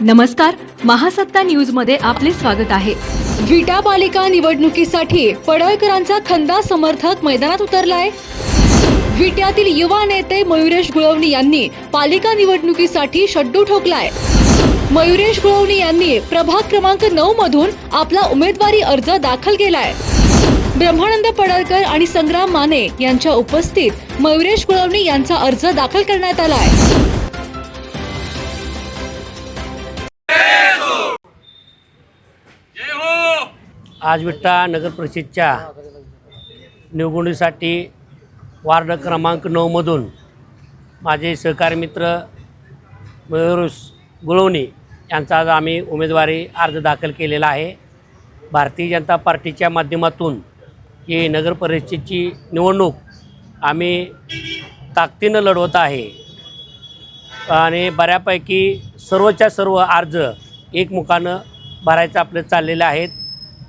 नमस्कार महासत्ता न्यूजमध्ये आपले स्वागत आहे. विटा पालिका निवडणुकीसाठी पडळकरांचा खंदा समर्थक मैदानात उतरलाय. विट्यातील युवा नेते मयुरेश गुळवणी यांनी पालिका निवडणुकीसाठी शड्डू ठोकलाय. मयुरेश गुळवणी यांनी प्रभाग क्रमांक नऊ मधून आपला उमेदवारी अर्ज दाखल केलाय. ब्रह्मानंद पडळकर आणि संग्राम माने यांच्या उपस्थित मयुरेश गुळवणी यांचा अर्ज दाखल करण्यात आलाय. आज विट्टा नगर परिषदच्या निवडणुकीसाठी वार्ड क्रमांक नऊमधून माझे सहकारी मित्र मयूरुष गुळवणी यांचा आज आम्ही उमेदवारी अर्ज दाखल केलेला आहे. भारतीय जनता पार्टीच्या माध्यमातून ही नगर परिषदेची निवडणूक आम्ही ताकदीनं लढवत आहे. आणि बऱ्यापैकी सर्वच्या सर्व अर्ज एकमुखानं भरायचं आपलं चाललेलं आहेत.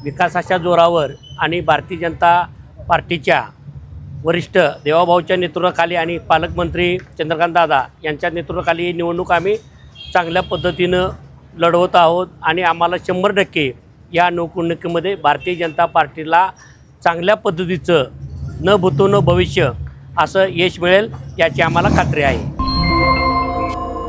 विकासाच्या जोरावर आणि भारतीय जनता पार्टीच्या वरिष्ठ देवाभाऊच्या नेतृत्वाखाली आणि पालकमंत्री चंद्रकांत दादा यांच्या नेतृत्वाखाली ही निवडणूक आम्ही चांगल्या पद्धतीनं लढवत आहोत आणि आम्हाला शंभर टक्के या निवडणुकीमध्ये भारतीय जनता पार्टीला चांगल्या पद्धतीचं न भूतो न भविष्य असं यश मिळेल याची आम्हाला खात्री आहे.